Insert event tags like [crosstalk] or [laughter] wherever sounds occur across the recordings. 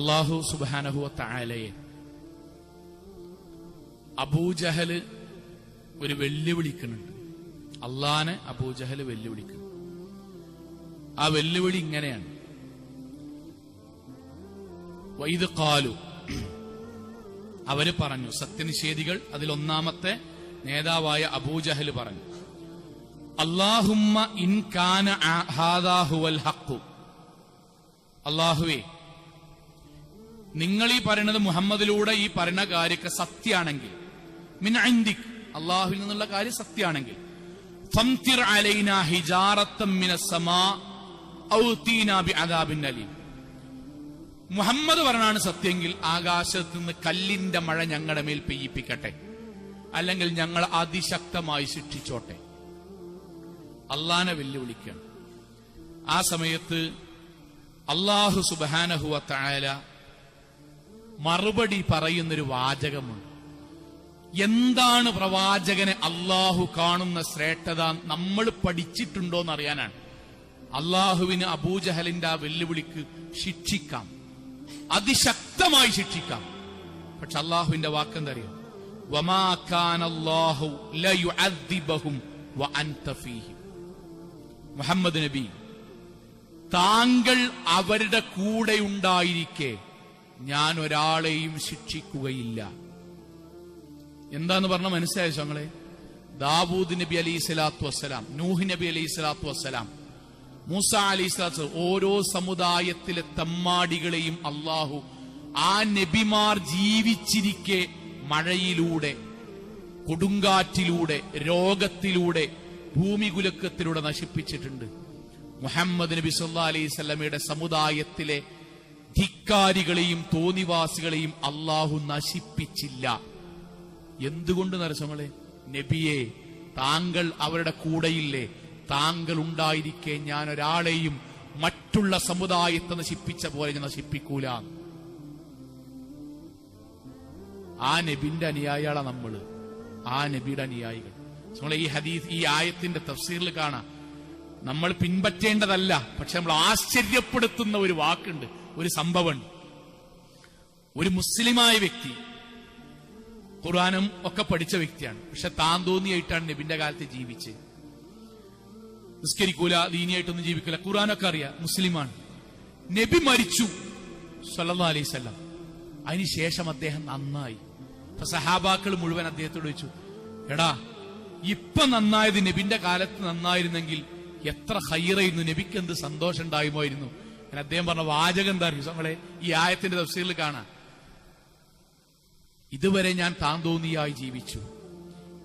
അള്ളാഹു സുബാനഹുവ താലയെ അബൂജഹൽ ഒരു വെല്ലുവിളിക്കുന്നുണ്ട്. അള്ളാനെ അബൂജഹൽ വെല്ലുവിളിക്കുന്നു. ആ വെല്ലുവിളി ഇങ്ങനെയാണ്. വൈദ് കാലു അവർ പറഞ്ഞു സത്യനിഷേധികൾ അതിലൊന്നാമത്തെ നേതാവായ അബൂജഹൽ പറഞ്ഞു അള്ളാഹുമ്മ ഇൻ കാന ഹാദാഹുവൽ ഹക്കു അള്ളാഹുവേ നിങ്ങൾ ഈ പറയണത് മുഹമ്മദിലൂടെ ഈ പറയുന്ന കാര്യമൊക്കെ സത്യാണെങ്കിൽ മിൻ അള്ളാഹുവിൽ നിന്നുള്ള കാര്യം സത്യാണെങ്കിൽ മുഹമ്മദ് പറഞ്ഞാണ് സത്യമെങ്കിൽ ആകാശത്ത് നിന്ന് കല്ലിന്റെ മഴ ഞങ്ങളുടെ മേൽ പെയ്യിപ്പിക്കട്ടെ. അല്ലെങ്കിൽ ഞങ്ങൾ അതിശക്തമായി ശിക്ഷിച്ചോട്ടെ. അള്ളാനെ വെല്ലുവിളിക്കണം ആ സമയത്ത് അള്ളാഹു സുബാനഹുവ തായാല മറുപടി പറയുന്നൊരു വാചകമുണ്ട്. എന്താണ് പ്രവാചകനെ അള്ളാഹു കാണുന്ന ശ്രേഷ്ഠത നമ്മൾ പഠിച്ചിട്ടുണ്ടോ എന്നറിയാനാണ് അള്ളാഹുവിന് അബൂജഹലിന്റെ ആ വെല്ലുവിളിക്ക് ശിക്ഷിക്കാം. അതിശക്തമായി ശിക്ഷിക്കാം. പക്ഷെ അള്ളാഹുവിന്റെ വാക്കെന്തറിയാം? മുഹമ്മദ് നബി താങ്കൾ അവരുടെ കൂടെ ഉണ്ടായിരിക്കെ ഞാൻ ഒരാളെയും ശിക്ഷിക്കുകയില്ല. എന്താന്ന് പറഞ്ഞ മനസ്സിലായോ ഞങ്ങളെ ദാവൂദ് നബി അലൈഹി സ്വലാത്തു വസ്സലാം നൂഹ് നബി അലൈഹി സ്വലാത്തു വസ്സലാം മൂസ അലൈഹി സ്വലാത്തു ഓരോ സമുദായത്തിലെ തമ്മാടികളെയും അള്ളാഹു ആ നബിമാർ ജീവിച്ചിരിക്കെ മഴയിലൂടെ കൊടുങ്കാറ്റിലൂടെ രോഗത്തിലൂടെ ഭൂമികുലക്കത്തിലൂടെ നശിപ്പിച്ചിട്ടുണ്ട്. മുഹമ്മദ് നബി സല്ലാ അലൈഹി സ്വലമയുടെ സമുദായത്തിലെ ധിക്കാരികളെയും തോന്നിവാസികളെയും അള്ളാഹു നശിപ്പിച്ചില്ല. എന്തുകൊണ്ട് നരസങ്ങളെ നബിയെ താങ്കൾ അവരുടെ കൂടെയില്ലേ? താങ്കൾ ഉണ്ടായിരിക്കെ ഞാൻ ഒരാളെയും മറ്റുള്ള സമുദായത്തെ നശിപ്പിച്ച പോലെ ഞാൻ നശിപ്പിക്കൂല. ആ നബിന്റെ അനുയായികളാ നമ്മൾ. ആ നബിയുടെ അനുയായികൾ. നമ്മളെ ഈ ഹദീസ് ഈ ആയത്തിന്റെ തഫ്സീറിൽ കാണാം. നമ്മൾ പിൻപറ്റേണ്ടതല്ല പക്ഷെ നമ്മൾ ആശ്ചര്യപ്പെടുത്തുന്ന ഒരു വാക്കുണ്ട്. ഒരു സംഭവമുണ്ട് ഒരു മുസ്ലിമായ വ്യക്തി ഖുർആാനും ഒക്കെ പഠിച്ച വ്യക്തിയാണ്. പക്ഷെ താൻ തോന്നിയായിട്ടാണ് നബിന്റെ കാലത്ത് ജീവിച്ച്. നിസ്കരിക്കൂല ദീനിയായിട്ടൊന്നും ജീവിക്കില്ല ഖുർആാനൊക്കെ അറിയാം മുസ്ലിമാണ്. നബി മരിച്ചു സല്ലാ അലൈസല്ലാം അതിനുശേഷം അദ്ദേഹം നന്നായി. അപ്പൊ സഹാബാക്കൾ മുഴുവൻ അദ്ദേഹത്തോട് വെച്ചു എടാ ഇപ്പൊ നന്നായത് നബിന്റെ കാലത്ത് നന്നായിരുന്നെങ്കിൽ എത്ര ഹൈറായിരുന്നു നബിക്ക് എന്ത് സന്തോഷം ഉണ്ടായുമായിരുന്നു അങ്ങനെ അദ്ദേഹം പറഞ്ഞ വാചകം എന്താ അറിയൂ? നമ്മളെ ഈ ആയത്തിന്റെ തഫ്സീറിൽ കാണാം. ഇതുവരെ ഞാൻ താന്തോന്നിയായി ജീവിച്ചു.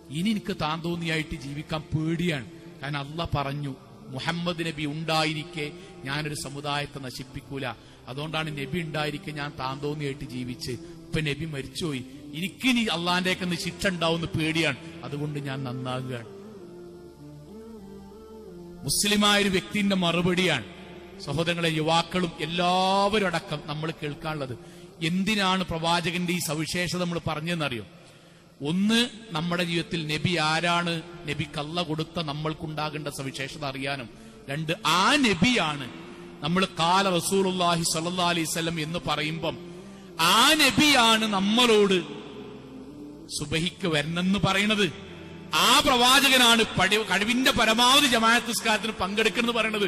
ഇനി എനിക്ക് താന്തോന്നിയായിട്ട് ജീവിക്കാൻ പേടിയാണ്. കാരണം അല്ല പറഞ്ഞു മുഹമ്മദ് നബി ഉണ്ടായിരിക്കെ ഞാനൊരു സമുദായത്തെ നശിപ്പിക്കൂല. അതുകൊണ്ടാണ് നബി ഉണ്ടായിരിക്കെ ഞാൻ താന്തോന്നിയായിട്ട് ജീവിച്ച്. ഇപ്പൊ നബി മരിച്ചുപോയി. എനിക്കിനി അള്ളാന്റെ ശിക്ഷ ഉണ്ടാവുന്ന പേടിയാണ്. അതുകൊണ്ട് ഞാൻ നന്നാകുകയാണ് മുസ്ലിമായ ഒരു വ്യക്തിന്റെ മറുപടിയാണ്. സഹോദരങ്ങളെ യുവാക്കളും എല്ലാവരും അടക്കം നമ്മൾ കേൾക്കാനുള്ളത്. എന്തിനാണ് പ്രവാചകന്റെ ഈ സവിശേഷത നമ്മൾ പറഞ്ഞെന്നറിയോ ഒന്ന് നമ്മുടെ ജീവിതത്തിൽ നബി ആരാണ്? നബി കള്ള കൊടുത്ത നമ്മൾക്കുണ്ടാകേണ്ട സവിശേഷത അറിയാനും. രണ്ട് ആ നബിയാണ് നമ്മൾ കാല റസൂലുല്ലാഹി സല്ലാ അലൈവല്ലം എന്ന് പറയുമ്പം ആ നബിയാണ് നമ്മളോട് സുബഹിക്ക് വരണമെന്ന് പറയണത്. ആ പ്രവാചകനാണ് കഴിവിന്റെ പരമാവധി ജമാഅത്ത് നിസ്കാരത്തിന് പങ്കെടുക്കണമെന്ന് പറയണത്.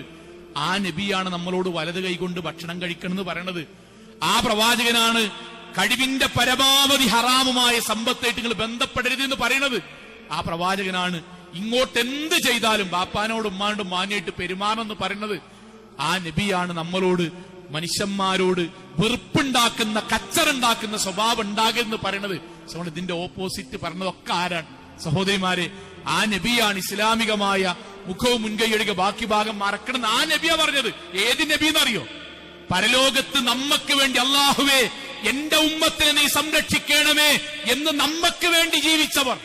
ആ നബിയാണ് നമ്മളോട് വലത് കൈകൊണ്ട് ഭക്ഷണം കഴിക്കണമെന്ന് പറയണത്. ആ പ്രവാചകനാണ് കഴിവിന്റെ പരമാവധി ഹറാമുമായ സമ്പത്തായിട്ട് നിങ്ങൾ ബന്ധപ്പെടരുത് എന്ന് പറയണത്. ആ പ്രവാചകനാണ് ഇങ്ങോട്ട് എന്ത് ചെയ്താലും ബാപ്പാനോടും ഉമ്മാനോടും മാന്യായിട്ട് പെരുമാറണമെന്ന് പറയുന്നത് ആ നബിയാണ് നമ്മളോട് മനുഷ്യന്മാരോട് വെറുപ്പുണ്ടാക്കുന്ന കച്ചറുണ്ടാക്കുന്ന സ്വഭാവം ഉണ്ടാകരുതെന്ന് പറയണത്. ഇതിന്റെ ഓപ്പോസിറ്റ് പറഞ്ഞതൊക്കെ ആരാണ്? സഹോദരിമാരെ ആ നബിയാണ് ഇസ്ലാമികമായ മുഖവും മുൻകൈയൊഴിക ബാക്കി ഭാഗം മറക്കണം ആ നബിയാ പറഞ്ഞത്. ഏത് നബി എന്നറിയോ? പരലോകത്ത് നമ്മക്ക് വേണ്ടി അള്ളാഹുവേ എന്റെ ഉമ്മത്തിനെ നീ സംരക്ഷിക്കണമേ എന്ന് നമ്മക്ക് വേണ്ടി ജീവിച്ചവർ.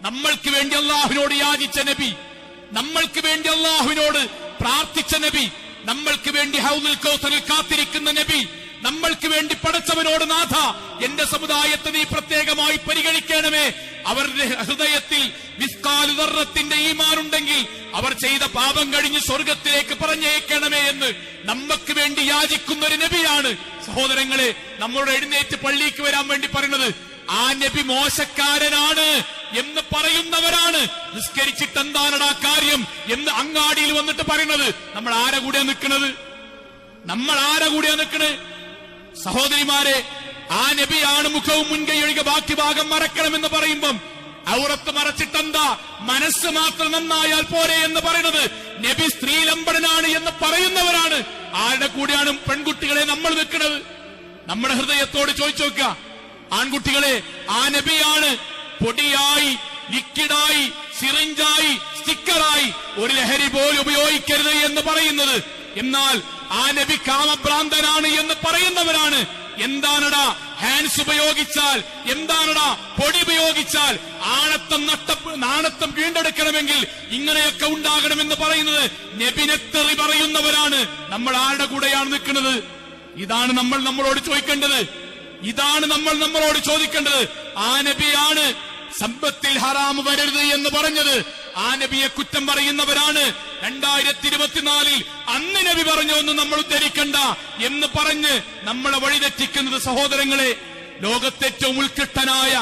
നമ്മൾക്ക് വേണ്ടി അള്ളാഹുവിനോട് യാചിച്ച നബി. നമ്മൾക്ക് വേണ്ടി അള്ളാഹുവിനോട് പ്രാർത്ഥിച്ച നബി. നമ്മൾക്ക് വേണ്ടി ഹൗനിൽ കൗസറിൽ കാത്തിരിക്കുന്ന നബി. നമ്മൾക്ക് വേണ്ടി പടച്ചവനോട് നാഥ. എന്റെ സമുദായത്തെ നീ പ്രത്യേകമായി പരിഗണിക്കണമേ അവരുടെ ഹൃദയത്തിൽ വിസ്കാലുദർറത്തിന്റെ ഈമാനുണ്ടെങ്കിൽ അവർ ചെയ്ത പാപം കഴിഞ്ഞ് സ്വർഗത്തിലേക്ക് പറഞ്ഞേക്കണമേ എന്ന് നമ്മക്ക് വേണ്ടി യാചിക്കുന്ന ഒരു നബിയാണ്. സഹോദരങ്ങളെ നമ്മളോട് എഴുന്നേറ്റ് പള്ളിക്ക് വരാൻ വേണ്ടി പറയുന്നത് ആ നബി മോശക്കാരനാണ് എന്ന് പറയുന്നവരാണ്. നിസ്കരിച്ചിട്ട് എന്താണടാ കാര്യം എന്ന് അങ്ങാടിയിൽ വന്നിട്ട് പറയുന്നത് നമ്മൾ ആരെ കൂടെയാ നിൽക്കുന്നത് നമ്മൾ ആരെ കൂടെയാ നിൽക്കുന്നത് സഹോദരിമാരെ ആ നബിയാണ് മുഖവും മുൻകൈ ഒഴികെ ബാക്കി ഭാഗം മറക്കണമെന്ന് പറയുമ്പം ഔറത്ത് മറച്ചിട്ടെന്താ? മനസ്സ് മാത്രം നന്നായാൽ പോരെ എന്ന് പറയുന്നത് നബി സ്ത്രീലമ്പടനാണ് എന്ന് പറയുന്നവരാണ്. ആരുടെ കൂടെയാണ് പെൺകുട്ടികളെ നമ്മൾ നിൽക്കുന്നത് നമ്മുടെ ഹൃദയത്തോട് ചോദിച്ചു നോക്കുക. ആൺകുട്ടികളെ ആ നബിയാണ് പൊടിയായി ലിക്വിഡായി സിറിഞ്ചായി സ്റ്റിക്കറായി ഒരു ലഹരി പോലും ഉപയോഗിക്കരുത് എന്ന് പറയുന്നത്. എന്നാൽ ആ നബി കാമഭ്രാന്തനാണ് എന്ന് പറയുന്നവരാണ്. എന്താണടാ ഹാൻഡ്സ് ഉപയോഗിച്ചാൽ എന്താണടാ പൊടി ഉപയോഗിച്ചാൽ ആണത്തം നട്ട നാണത്തം വീണ്ടെടുക്കണമെങ്കിൽ ഇങ്ങനെയൊക്കെ ഉണ്ടാകണമെന്ന് പറയുന്നത് നബിനെത്തെറി പറയുന്നവരാണ്. നമ്മൾ ആരുടെ കൂടെയാണ് നിൽക്കുന്നത്? ഇതാണ് നമ്മൾ നമ്മളോട് ചോദിക്കേണ്ടത്. ഇതാണ് നമ്മൾ നമ്മളോട് ചോദിക്കേണ്ടത്. ആ നബിയാണ് സമ്പത്തിൽ ഹറാമ് വരരുത് എന്ന് പറഞ്ഞത്. ആ നബിയെ കുറ്റം പറയുന്നവരാണ്. രണ്ടായിരത്തി ഇരുപത്തിനാലിൽ അന്ന് നബി പറഞ്ഞു എന്ന് നമ്മൾ ഉദ്ധരിക്കണ്ട എന്ന് പറഞ്ഞ് നമ്മളെ വഴിതെറ്റിക്കുന്നത് സഹോദരങ്ങളെ ലോകത്തേറ്റവും ഉത്കൃഷ്ടനായ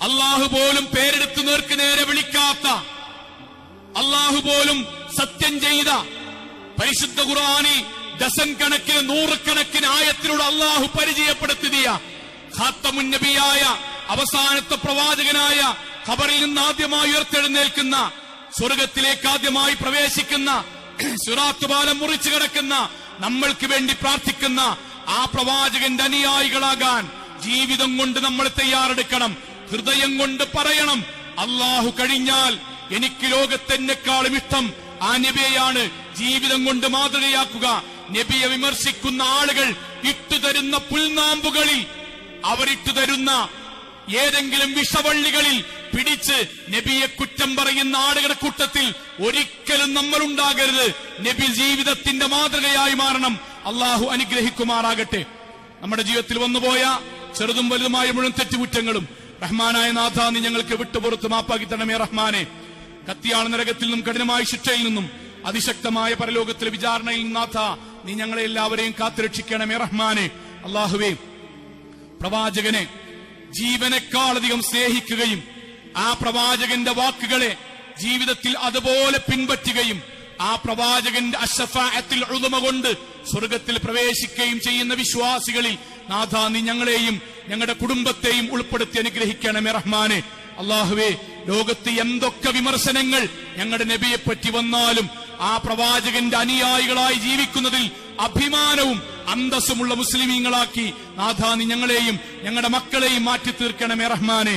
അള്ളാഹു പോലും പേരെടുത്തു നേർക്ക് നേരെ വിളിക്കാത്ത അള്ളാഹു പോലും സത്യം ചെയ്ത പരിശുദ്ധ ഖുർആനിൽ ഡസൻ കണക്കിന് നൂറുകണക്കിന് ആയത്തിലൂടെ അള്ളാഹു പരിചയപ്പെടുത്തിയ ഖാത്തമുന്നബിയായ അവസാനത്തെ പ്രവാചകനായ ഖബറിൽ നിന്ന് ആദ്യമായി ഉയർത്തെഴുന്നേൽക്കുന്ന സ്വർഗത്തിലേക്ക് ആദ്യമായി പ്രവേശിക്കുന്ന [clears throat] സുറാത്ത് പാലം മുറിച്ചു കിടക്കുന്ന നമ്മൾക്ക് വേണ്ടി പ്രാർത്ഥിക്കുന്ന ആ പ്രവാചകന്റെ അനുയായികളാകാൻ ജീവിതം കൊണ്ട് നമ്മൾ തയ്യാറെടുക്കണം. ഹൃദയം കൊണ്ട് പറയണം. അള്ളാഹു കഴിഞ്ഞാൽ എനിക്ക് ലോകത്തെന്നെക്കാളും ഇഷ്ടം ആ നബിയെയാണ്. ജീവിതം കൊണ്ട് മാതൃകയാക്കുക. നബിയെ വിമർശിക്കുന്ന ആളുകൾ ഇട്ടുതരുന്ന പുൽനാമ്പുകളിൽ അവരിട്ടു തരുന്ന ഏതെങ്കിലും വിഷവള്ളികളിൽ പിടിച്ച് നബിയെ കുറ്റം പറയുന്ന ആളുകളുടെ കൂട്ടത്തിൽ ഒരിക്കലും നമ്മൾ ഉണ്ടാകരുത് നബി ജീവിതത്തിന്റെ മാതൃകയായി മാറണം. അള്ളാഹു അനുഗ്രഹിക്കുമാറാകട്ടെ. നമ്മുടെ ജീവിതത്തിൽ വന്നുപോയ ചെറുതും വലുതുമായ മുഴുവൻ തെറ്റുകുറ്റങ്ങളും റഹ്മാനായ നാഥ നീ ഞങ്ങൾക്ക് വിട്ടുപുറത്ത് മാപ്പാക്കി തരണമേ റഹ്മാനെ. കത്തിയാൾ നരകത്തിൽ നിന്നും കഠിനമായ ശിക്ഷയിൽ നിന്നും അതിശക്തമായ പരലോകത്തിലെ വിചാരണയിൽ നാഥ നീ ഞങ്ങളെ എല്ലാവരെയും കാത്തുരക്ഷിക്കണമേ റഹ്മാനെ. അള്ളാഹുവേ പ്രവാചകനെ ജീവനേക്കാളധികം സ്നേഹിക്കുകയും ആ പ്രവാചകന്റെ വാക്കുകളെ ജീവിതത്തിൽ അതുപോലെ പിൻപറ്റുകയും ആ പ്രവാചകന്റെ അഷഫായത്തിൽ ഉളുമ കൊണ്ട് സ്വർഗത്തിൽ പ്രവേശിക്കുകയും ചെയ്യുന്ന വിശ്വാസികളിൽ നാഥ നീ ഞങ്ങളെയും ഞങ്ങളുടെ കുടുംബത്തെയും ഉൾപ്പെടുത്തി അനുഗ്രഹിക്കണമേ റഹ്മാനെ. അള്ളാഹുവേ ലോകത്ത് എന്തൊക്കെ വിമർശനങ്ങൾ ഞങ്ങളുടെ നബിയെ പറ്റി വന്നാലും ആ പ്രവാചകന്റെ അനുയായികളായി ജീവിക്കുന്നതിൽ അഭിമാനവും അന്തസ്സുമുള്ള മുസ്ലിമീങ്ങളാക്കി നാഥാ നീ ഞങ്ങളെയും ഞങ്ങളുടെ മക്കളെയും മാറ്റി തീർക്കണമേ റഹ്മാനെ.